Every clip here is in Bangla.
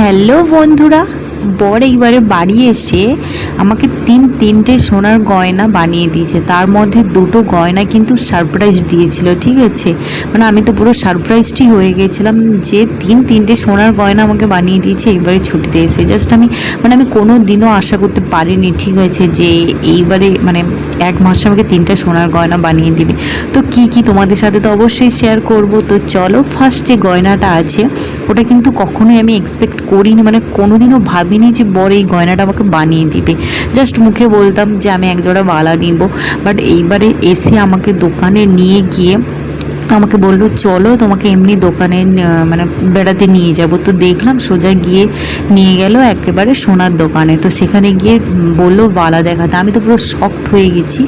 হ্যালো বন্ধুরা, বর এইবারে বাড়ি এসে আমাকে তিন তিনটে সোনার গয়না বানিয়ে দিয়েছে। তার মধ্যে দুটো গয়না কিন্তু সারপ্রাইজ দিয়েছিল, ঠিক আছে? মানে আমি তো পুরো সারপ্রাইজটি হয়ে গেছিলাম যে তিন তিনটে সোনার গয়না আমাকে বানিয়ে দিয়েছে, এইবারে ছুটিতে এসে। জাস্ট আমি মানে আমি কোনো দিনও আশা করতে পারিনি, ঠিক আছে, যে এইবারে মানে এক মাসে আমাকে তিনটা সোনার গয়না বানিয়ে দিবে। তো কি কি তোমাদের সাথে তো অবশ্যই শেয়ার করব? তো চলো ফার্স্ট যে গয়নাটা আছে, ওটা কিন্তু কখনোই আমি এক্সপেক্ট করিনি মানে কোনোদিনও ভাবিনি যে বর এই গয়নাটা আমাকে বানিয়ে দিবে। জাস্ট মুখে বলতাম যে আমি একজোড়া বালা নিব। বাট এইবারে এসে আমাকে দোকানে নিয়ে গিয়ে তো আমাকে বলল, চলো তোমাকে এমনি দোকানে মানে বেড়াতে নিয়ে যাব। তো দেখলাম সোজা গিয়ে নিয়ে গেল একেবারে সোনার দোকানে। তো সেখানে গিয়ে বলল, বালা দেখাতে আমি তো পুরো শক্ট হয়ে গেছি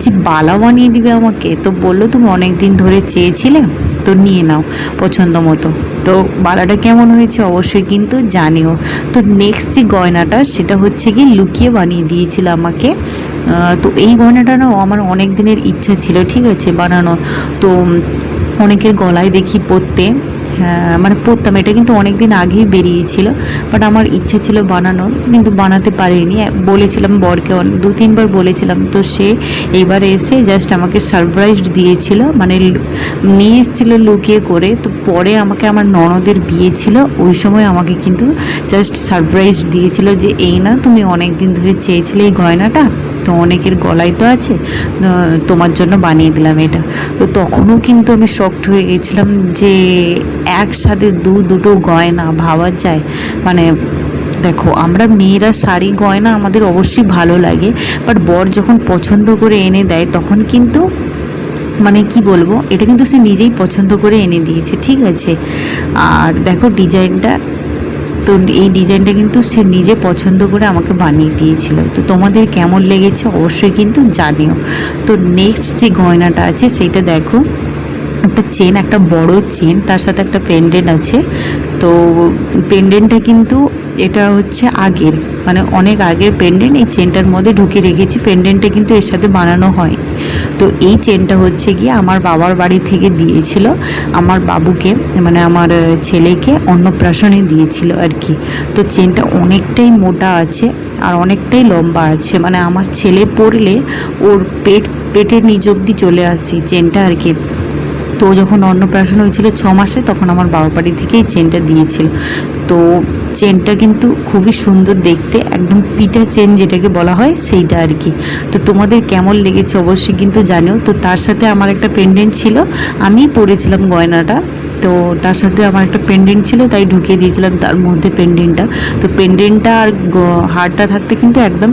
যে বালা বানিয়ে দিবে আমাকে। তো বলল, তুমি অনেক দিন ধরে চেয়েছিলে, তো নিয়ে নাও পছন্দ মতো। তো বালাটা কেমন হয়েছে অবশ্যই কিন্তু জানিও। তো নেক্সট যে গয়নাটা, সেটা হচ্ছে কি লুকিয়ে বানিয়ে দিয়েছিল আমাকে। তো এই গয়নাটা না আমার অনেক দিনের ইচ্ছা ছিল, ঠিক আছে, বানানোর। তো অনেকের গলায় দেখি পরতে। মানে পড়তাম। এটা কিন্তু অনেক দিন আগেই বেরিয়েছিল বাট আমার ইচ্ছা ছিল বানানোর, কিন্তু বানাতে পারিনি। বলেছিলাম বরকে দু তিনবার বলেছিলাম, তো সে এবার এসে জাস্ট আমাকে সারপ্রাইজ দিয়েছিল মানে নিয়ে এসেছিল লুকিয়ে করে, তো পরে আমাকে আমার ননদের বিয়ে ছিল, ওই সময় আমাকে কিন্তু জাস্ট সারপ্রাইজ দিয়েছিল যে, এই না, তুমি অনেক দিন ধরে চেয়েছিলে এই গয়নাটা? তো অনেকের গলায় তো আছে তোমার জন্য বানিয়ে দিলাম এটা। তো তখনও কিন্তু আমি শক্ট হয়ে গেছিলাম যে একসাথে দু দুটো গয়না ভাবা যায়। মানে দেখো, আমরা মেয়েরা শাড়ি, গয়না আমাদের অবশ্যই ভালো লাগে বাট বর যখন পছন্দ করে এনে দেয়, তখন কিন্তু মানে কি বলব, এটা কিন্তু সে নিজেই পছন্দ করে এনে দিয়েছে, ঠিক আছে? আর দেখো ডিজাইনটা তো এই ডিজাইনটা কিন্তু সে নিজে পছন্দ করে আমাকে বানিয়ে দিয়েছিল। তো তোমাদের কেমন লেগেছে অবশ্যই কিন্তু জানিও। তো নেক্সট যে গয়নাটা আছে সেটা দেখো, একটা চেন একটা বড় চেন তার সাথে একটা পেন্ডেন্ট আছে। তো পেন্ডেন্টটা কিন্তু এটা হচ্ছে আগের। মানে অনেক আগের পেন্ডেন্ট এই চেনটার মধ্যে ঢুকে রেখেছি। পেন্ডেন্টটা কিন্তু এর সাথে বানানো হয়। তো এই চেনটা হচ্ছে গিয়ে আমার বাবার বাড়ি থেকে দিয়েছিল। আমার বাবুকে মানে আমার ছেলেকে অন্নপ্রাশনে দিয়েছিল আর কি। তো চেনটা অনেকটাই মোটা আছে আর অনেকটাই লম্বা আছে। মানে আমার ছেলে পরলে ওর পেট, পেটের নিজ অব্দি চলে আসে চেনটা আর কি। তো যখন অন্নপ্রাশন হয়েছিল ছ মাসে, তখন আমার বাবা বাড়ি থেকেই চেনটা দিয়েছিল। তো চেনটা কিন্তু খুবই সুন্দর দেখতে, একদম পিটা চেন যেটাকে বলা হয়, সেইটা আর কি। তো তোমাদের কেমন লেগেছে অবশ্যই কিন্তু জানো তো তার সাথে আমার একটা পেন্ডেন্ট ছিল, আমি পরেছিলাম গয়নাটা। তো তার সাথে আমার একটা পেন্ডেন্ট ছিল, তাই ঢুকিয়ে দিয়েছিলাম তার মধ্যে পেন্ডেন্টটা তো পেন্ডেন্টটা আর হারটা থাকতে কিন্তু একদম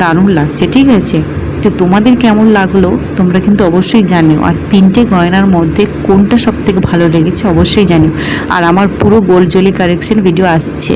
দারুণ লাগছে, ঠিক আছে? তো তোমাদের কেমন লাগল, তোমরা কিন্তু অবশ্যই জানিও। আর তিনটে গয়নার মধ্যে কোনটা সব থেকে ভালো লেগেছে অবশ্যই জানিও। আর আমার পুরো গোলজলি কারেকশন ভিডিও আসছে।